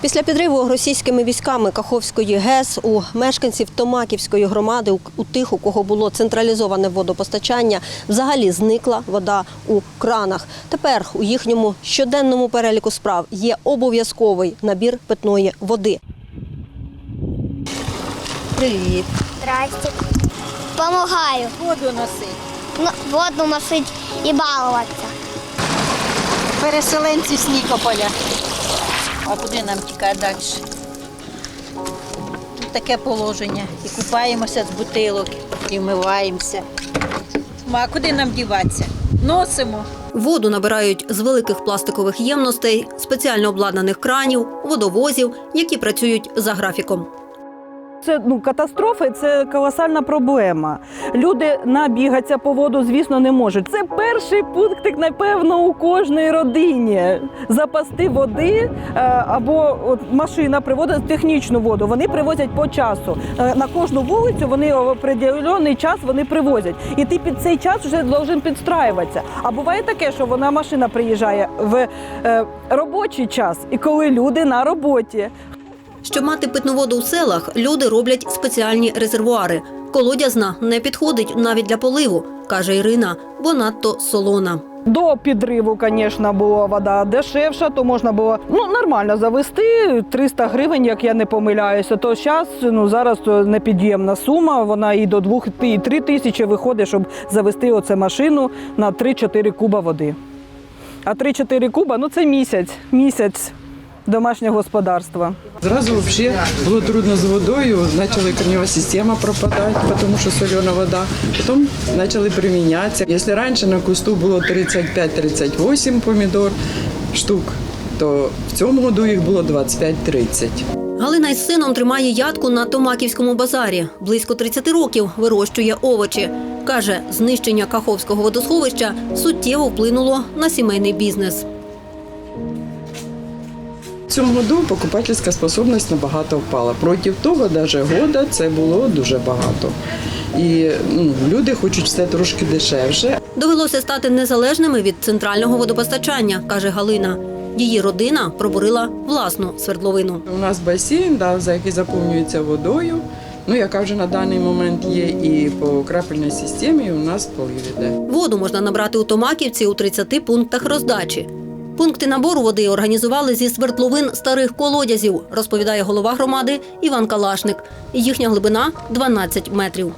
Після підриву російськими військами Каховської ГЕС у мешканців Томаківської громади, у- тих, у кого було централізоване водопостачання, взагалі зникла вода у кранах. Тепер у їхньому щоденному переліку справ є обов'язковий набір питної води. Привіт. Здрасте. Помогаю. Воду носить. Ну, воду носить і балуватися. Переселенці з Нікополя. А куди нам тікати далі? Тут таке положення. І купаємося з бутилок, і вмиваємося. А куди нам діватися? Носимо. Воду набирають з великих пластикових ємностей, спеціально обладнаних кранів, водовозів, які працюють за графіком. Це ну катастрофа, це колосальна проблема. Люди набігатися по воду, звісно, не можуть. Це перший пунктик, напевно, у кожній родині запасти води е, або от машина приводить технічну воду. Вони привозять по часу. Е, На кожну вулицю вони определений час вони привозять. І ти під цей час вже должен підстраюватися. А буває таке, що вона машина приїжджає в е, робочий час, і коли люди на роботі. Щоб мати питну воду у селах, люди роблять спеціальні резервуари. Колодязна не підходить навіть для поливу, каже Ірина, бо надто солона. До підриву, звісно, була вода дешевша, то можна було ну, нормально завести 300 гривень, як я не помиляюся. То зараз ну, зараз непід'ємна сума, вона і до 2 і 3 тисячі виходить, щоб завести оце машину на 3-4 куба води. А 3-4 куба ну це місяць, місяць домашнього господарства. Зразу вообще було трудно з водою, почала корнева система пропадати, тому що солена вода. Потім почали примінятися. Якщо раніше на кусту було 35-38 помідор штук, то в цьому году їх було 25-30. Галина із сином тримає ядку на Томаківському базарі. Близько 30 років вирощує овочі. Каже, знищення Каховського водосховища суттєво вплинуло на сімейний бізнес. В цьому году покупательська способність набагато впала. Проти того, навіть года, це було дуже багато. І ну, люди хочуть все трошки дешевше, Довелося стати незалежними від центрального водопостачання, каже Галина. Її родина пробурила власну свердловину. У нас басейн, да, за який заповнюється водою. Ну, яка вже на даний момент є, і по крапельній системі у нас полив іде. Воду можна набрати у Томаківці у 30 пунктах роздачі. Пункти набору води організували зі свердловин старих колодязів, розповідає голова громади Іван Калашник. Їхня глибина 12 метрів.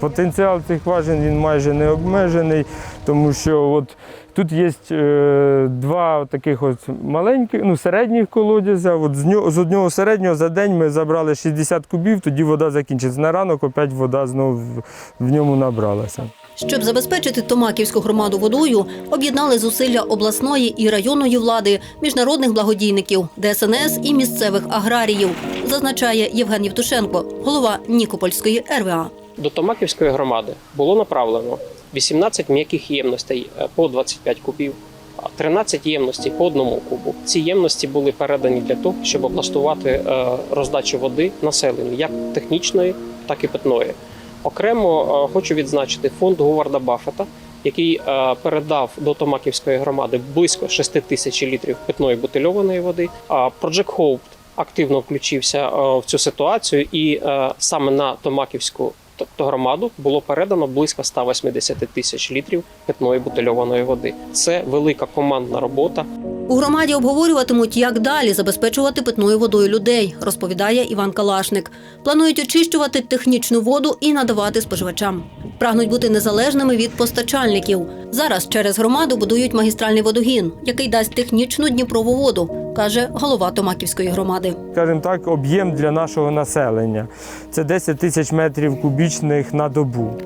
Потенціал цих важень він майже не обмежений, тому що от тут є е, два таких от маленьких, ну середніх колодязя. От з, нього, з одного середнього за день ми забрали 60 кубів, тоді вода закінчиться. На ранок опять вода знову в, в ньому набралася. Щоб забезпечити Томаківську громаду водою, об'єднали зусилля обласної і районної влади, міжнародних благодійників, ДСНС і місцевих аграріїв, зазначає Євген Євтушенко, голова Нікопольської РВА. До Томаківської громади було направлено 18 м'яких ємностей е, по 25 кубів, а 13 ємностей по одному кубу. Ці ємності були передані для того, щоб облаштувати е, роздачу води населенню, як технічної, так і питної. Окремо е, хочу відзначити фонд Говарда Баффета, який е, передав до Томаківської громади близько 6 тисяч літрів питної бутильованої води. А Project Hope активно включився е, в цю ситуацію, і саме на Томаківську громаду було передано близько 180 тисяч літрів питної бутильованої води. Це велика командна робота. У громаді обговорюватимуть, як далі забезпечувати питною водою людей, розповідає Іван Калашник. Планують очищувати технічну воду і надавати споживачам. Прагнуть бути незалежними від постачальників. Зараз через громаду будують магістральний водогін, який дасть технічну дніпрову воду, каже голова Томаківської громади. Скажімо так, об'єм для нашого населення це 10 тисяч метрів кубічних на добу.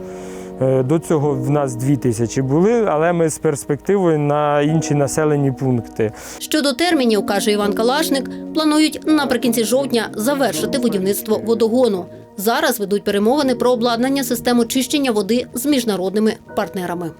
Е, До цього в нас дві тисячі були, але ми з перспективою на інші населені пункти. Щодо термінів, каже Іван Калашник, планують наприкінці жовтня завершити будівництво водогону. Зараз ведуть перемовини про обладнання систем очищення води з міжнародними партнерами.